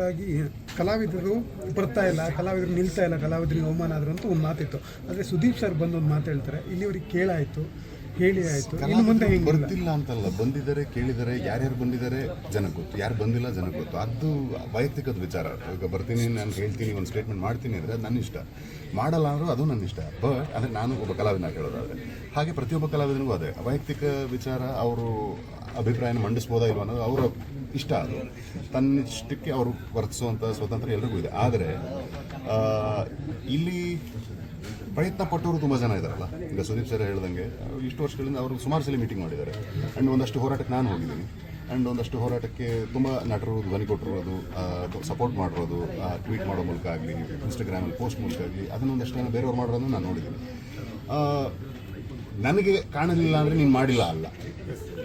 ಹಾಗಾಗಿ ಕಲಾವಿದರು ಬರ್ತಾ ಇಲ್ಲ, ಕಲಾವಿದರು ನಿಲ್ತಾ ಇಲ್ಲ, ಕಲಾವಿದರಿಗೆ ಅವಮಾನ ಆದ್ರೂ ಅಂತ ಒಂದು ಮಾತಿತ್ತು. ಆದರೆ ಸುದೀಪ್ ಸರ್ ಬಂದು ಒಂದು ಮಾತು ಹೇಳ್ತಾರೆ, ಇಲ್ಲಿವರಿಗೆ ಕೇಳಾಯ್ತು. ಹೇಳಿ ಆಯ್ತು. ಇನ್ನು ಮುಂದೆ ಹಿಂಗೆ ಬರ್ತಿಲ್ಲ ಅಂತಲ್ಲ. ಬಂದಿದ್ದಾರೆ ಕೇಳಿದರೆ ಯಾರ್ಯಾರು ಬಂದಿದ್ದಾರೆ ಜನ ಗೊತ್ತು. ಯಾರು ಬಂದಿಲ್ಲ ಜನ ಗೊತ್ತು. ಅದು ವೈಯಕ್ತಿಕದ ವಿಚಾರ. ಈಗ ಬರ್ತೀನಿ ನಾನು ಹೇಳ್ತೀನಿ ಒಂದು ಸ್ಟೇಟ್ಮೆಂಟ್ ಮಾಡ್ತೀನಿ ಅಂದರೆ ಅದು ನನ್ನ ಇಷ್ಟ. ಮಾಡಲ್ಲ ಅಂದರೂ ಅದು ನನ್ನ ಇಷ್ಟ. ಬಟ್ ಅಂದರೆ ನಾನು ಒಬ್ಬ ಕಲಾವಿದನ ಕೇಳೋದಾದ್ರೆ ಹಾಗೆ ಪ್ರತಿಯೊಬ್ಬ ಕಲಾವಿದನಿಗೂ ಅದೇ. ವೈಯಕ್ತಿಕ ವಿಚಾರ ಅವರು ಅಭಿಪ್ರಾಯನ ಮಂಡಿಸ್ಬೋದಾ ಇಲ್ವ ಅನ್ನೋದು ಅವರ ಇಷ್ಟ ಅದು. ತನ್ನಿಷ್ಟಕ್ಕೆ ಅವರು ವರ್ತಿಸುವಂಥ ಸ್ವತಂತ್ರ ಎಲ್ರಿಗೂ ಇದೆ. ಆದರೆ ಇಲ್ಲಿ ಪ್ರಯತ್ನ ಪಟ್ಟವರು ತುಂಬ ಜನ ಇದ್ದಾರಲ್ಲ ಈಗ ಸುದೀಪ್ ಸರ್ ಹೇಳ್ದಂಗೆ, ಇಷ್ಟು ವರ್ಷಗಳಿಂದ ಅವರು ಸುಮಾರು ಸಲ ಮೀಟಿಂಗ್ ಮಾಡಿದ್ದಾರೆ. ಆ್ಯಂಡ್ ಒಂದಷ್ಟು ಹೋರಾಟಕ್ಕೆ ನಾನು ಹೋಗಿದ್ದೀನಿ. ಆ್ಯಂಡ್ ಒಂದಷ್ಟು ಹೋರಾಟಕ್ಕೆ ತುಂಬ ನಟರು, ಧ್ವನಿ ಕೊಟ್ಟಿರೋದು ಸಪೋರ್ಟ್ ಮಾಡಿರೋದು ಟ್ವೀಟ್ ಮಾಡೋ ಮೂಲಕ ಆಗಲಿ ಇನ್ಸ್ಟಾಗ್ರಾಮಲ್ಲಿ ಪೋಸ್ಟ್ ಮೂಲಕ ಆಗಲಿ ಅದನ್ನೊಂದಷ್ಟು ಜನ ಬೇರೆಯವ್ರು ಮಾಡೋದನ್ನು ನಾನು ನೋಡಿದ್ದೀನಿ. ನನಗೆ ಕಾಣಲಿಲ್ಲ ಅಂದರೆ ನೀನು ಮಾಡಿಲ್ಲ ಅಲ್ಲ.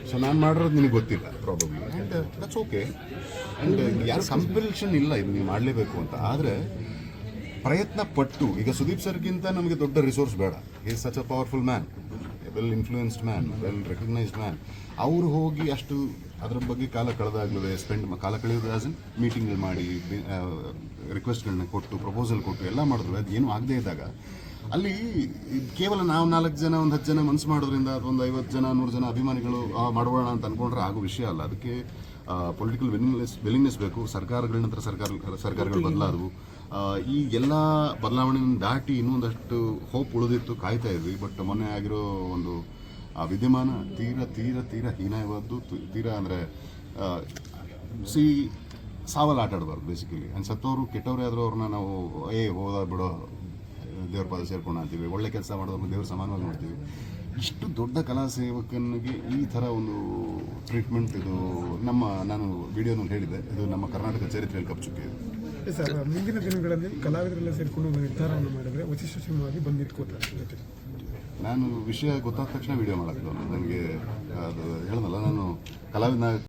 ಸೊ ನಾನು ಮಾಡಿರೋದು ನಿನಗೆ ಗೊತ್ತಿಲ್ಲ problem and that's okay and ಯಾರು ಕಂಪಲ್ಷನ್ ಇಲ್ಲ, ಇದು ನೀವು ಮಾಡಲೇಬೇಕು ಅಂತ. ಆದರೆ ಪ್ರಯತ್ನ ಪಟ್ಟು ಈಗ ಸುದೀಪ್ ಸರ್ಗಿಂತ ನಮಗೆ ದೊಡ್ಡ ರಿಸೋರ್ಸ್ ಬೇಡ. Is such a powerful man well influenced man well recognised man ಅವರು ಹೋಗಿ ಅಷ್ಟು ಅದರ ಬಗ್ಗೆ ಕಾಲ ಕಳೆದಾಗಲೇ ಸ್ಪೆಂಡ್ ಕಾಲ ಕಳೆಯೋದು ಆಸ್ ಇನ್ ಮೀಟಿಂಗ್ ಮಾಡಿ ರಿಕ್ವೆಸ್ಟ್ಗಳನ್ನ ಕೊಟ್ಟು ಪ್ರಪೋಸಲ್ ಕೊಟ್ಟು ಎಲ್ಲ ಮಾಡಿದ್ರು. ಅದು ಏನೂ ಆಗದೇ ಇದ್ದಾಗ ಅಲ್ಲಿ ಕೇವಲ ನಾವು ನಾಲ್ಕು ಜನ ಒಂದು ಹತ್ತು ಜನ ಮನಸ್ಸು ಮಾಡೋದ್ರಿಂದ ಒಂದು ಐವತ್ತು ಜನ ನೂರು ಜನ ಅಭಿಮಾನಿಗಳು ಮಾಡೋಣ ಅಂತ ಅನ್ಕೊಂಡ್ರೆ ಆಗೋ ವಿಷಯ ಅಲ್ಲ. ಅದಕ್ಕೆ ಪೊಲಿಟಿಕಲ್ ವಿಲಿಂಗ್ನೆಸ್ ವಿಲಿಂಗ್ನೆಸ್ ಬೇಕು. ಸರ್ಕಾರಗಳ ನಂತರ ಸರ್ಕಾರ ಸರ್ಕಾರಗಳು ಬದಲಾದವು. ಈ ಎಲ್ಲ ಬದಲಾವಣೆಯನ್ನು ದಾಟಿ ಇನ್ನೊಂದಷ್ಟು ಹೋಪ್ ಉಳಿದಿತ್ತು ಕಾಯ್ತಾ ಇದ್ವಿ. ಬಟ್ ಮೊನ್ನೆ ಆಗಿರೋ ಒಂದು, ಆ, ವಿದ್ಯಮಾನ ತೀರ ತೀರ ತೀರ ಹೀನಾಯವಾದ್ದು ತೀರ ಅಂದರೆ ಸಿ ಸಾವಲ್ಲಿ ಆಟ ಆಡಬಾರ್ದು ಬೇಸಿಕಲಿ ಆ್ಯಂಡ್ ಸತ್ತವರು ಕೆಟ್ಟವರೇ ಆದರೂ ಅವ್ರನ್ನ ನಾವು, ಏ, ಹೋದ, ಬಿಡೋ, ದೇವ್ರ ಪಾದ ಸೇರ್ಕೊಂಡು ಅಂತೀವಿ ಒಳ್ಳೆ ಕೆಲಸ ಮಾಡೋದನ್ನು ದೇವ್ರ ಸಮಾನವಾಗಿ ನೋಡ್ತೀವಿ. ಇಷ್ಟು ದೊಡ್ಡ ಕಲಾ ಸೇವಕನಿಗೆ ಈ ಥರ ಒಂದು ಟ್ರೀಟ್ಮೆಂಟ್ ಇದು ನಮ್ಮ, ನಾನು ವಿಡಿಯೋನಲ್ಲಿ ಹೇಳಿದೆ ಇದು ನಮ್ಮ ಕರ್ನಾಟಕ ಚರಿತ್ರೆಯಲ್ಲಿ ಕಪ್ಚುಕ್ಕೆ ಸರ್ ಮುಂದಿನ ದಿನಗಳಲ್ಲಿ ಕಲಾವಿದರೆಲ್ಲ ಸೇರಿಕೊಂಡು ನಿರ್ಧಾರವನ್ನು ಮಾಡಿದ್ರೆ ವಶಿಷ್ಠ ಸಿಂಹವಾಗಿ ಬಂದು ನಿಂತ್ಕೋತಾರೆ ಜೊತೆ ನಾನು ವಿಷಯ ಗೊತ್ತಾದ ತಕ್ಷಣ ವಿಡಿಯೋ ಮಾಡಕ್ಕೆ ನನಗೆ ಅದು ಹೇಳೋದಲ್ಲ ನಾನು ಕಲಾವಿದನ